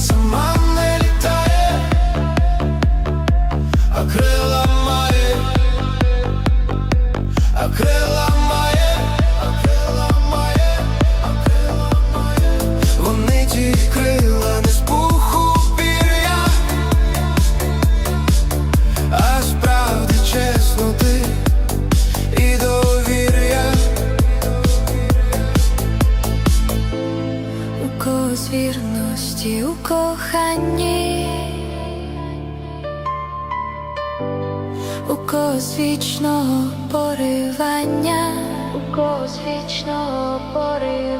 some Мороз вірності у коханні, у козвічного поривання, у козвічного поривання.